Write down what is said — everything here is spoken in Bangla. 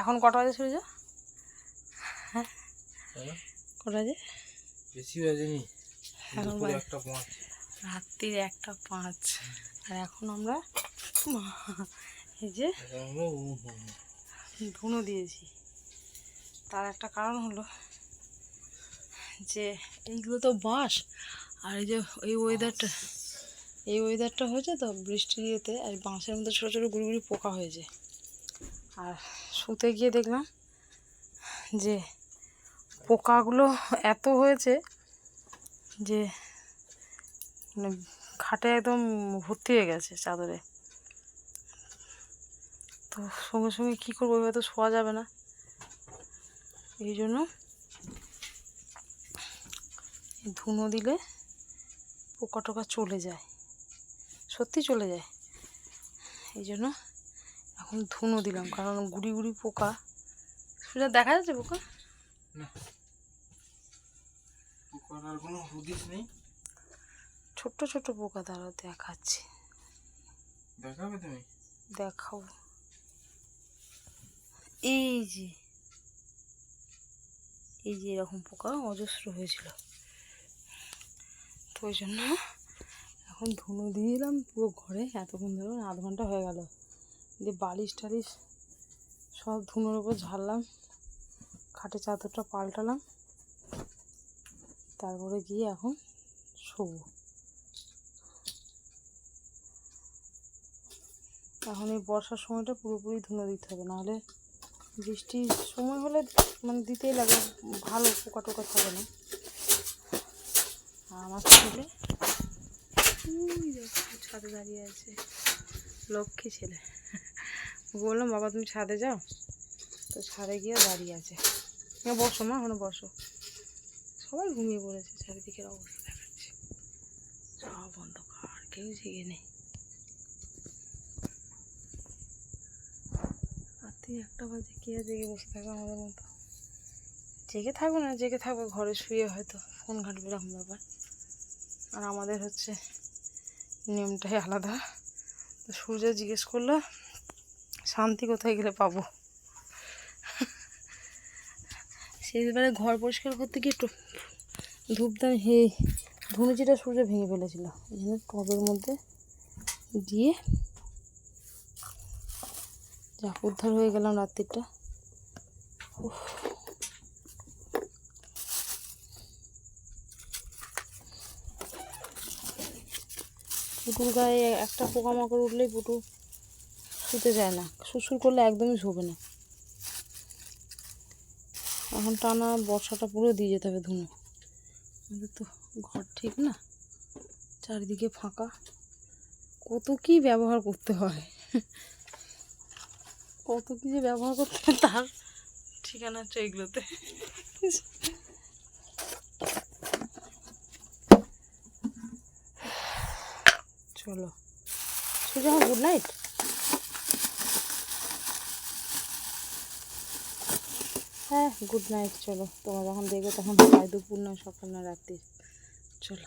এখন কটা বাজে সূর্য? হ্যাঁ? কটা বাজে? বেশি বাজেনি। এখন একটা পাঁচ। রাত্রির একটা পাঁচ। আর এখন আমরা এই যে। ধুনো দিয়েছি। তার একটা কারণ হলো যে এইগুলো তো বাঁশ। আর এই যে এই ওয়েদারটা এই ওয়েদারটা হয়েছে তো বৃষ্টির ইয়েতে আর বাঁশের মধ্যে ছোটো ছোটো গুড়ি গুড়ি পোকা হয়েছে। আর শুতে গিয়ে দেখলাম যে পোকাগুলো এত হয়েছে যে মানে খাটে একদম ভর্তি হয়ে গেছে চাদরে। তো সঙ্গে সঙ্গে কী করব এবার তো শোয়া যাবে না। এই জন্য ধুনো দিলে পোকা টোকা চলে যায়, সত্যি চলে যায়। এই জন্য এখন ধুনো দিলাম কারণ গুড়ি গুড়ি পোকা। সেটা দেখা যাচ্ছে পোকা? ছোট্ট ছোট্ট পোকা তারা দেখাচ্ছে। দেখাবে তুমি? দেখাও। এই যে। এই যে এরকম পোকা অজস্র হয়েছিল। তো ওই জন্য এখন ধুনো দিয়ে দিলাম পুরো ঘরে। এতক্ষণ ধরে আধ ঘণ্টা হয়ে গেল। দিয়ে বালিশ টালিশ সব ধুনোর ওপর ঝাড়লাম। খাটে চাদরটা পাল্টালাম। তারপরে গিয়ে এখন শোবো। এখন এই বর্ষার সময়টা পুরোপুরি ধুনো দিতে হবে, নাহলে বৃষ্টির সময় হলে মানে দিতেই লাগে, ভালো পোকা টোকা থাকে না। আমার ছেলে ছাদে দাঁড়িয়ে আছে। লক্ষ্মী ছেলে। বললাম, বাবা, তুমি ছাদে যাও। তো ছাদে গিয়ে দাঁড়িয়ে আছে। বসো মা ওখানে বসো। সবাই ঘুমিয়ে পড়েছে, চারিদিকের অবস্থা দেখাচ্ছে। সব অন্ধকার, কেউ জেগে নেই। রাত্রি একটা বাজে, কে জেগে বসে থাকবে আমাদের মতো? জেগে থাকবে না, জেগে থাকবে ঘরে শুয়ে হয়তো ফোন ঘাটবে এরকম ব্যাপার। আর আমাদের হচ্ছে, নিয়মটাই আলাদা। সূর্য জিজ্ঞেস করল, শান্তি কোথায় গেলে পাবো? সেইবারে ঘর পরিষ্কার করতে গিয়ে একটু ধূপদান হে, ধুনুচিটা সূর্য ভেঙে ফেলেছিল। জন্য টবের মধ্যে দিয়ে যা উদ্ধার হয়ে গেলাম রাত্রিটা। পুটুর গায়ে একটা পোকামাকড় উঠলেই পুটু শুতে যায় না। শ্বশুর করলে একদমই শোবে না। এখন টানা বর্ষাটা পুরো দিয়ে যেতে হবে ধুনো। আমাদের তো ঘর ঠিক না। চারিদিকে ফাঁকা। কত কি ব্যবহার করতে হয়। কত কি যে ব্যবহার করতে হয় তার ঠিকানা হচ্ছে এগুলোতে। চলো। সুজা গুড নাইট? হ্যাঁ গুড নাইট, চলো। তোমরা যখন দেখবে তখন দুপুর নয়, সকাল না রাত্রি। চলো।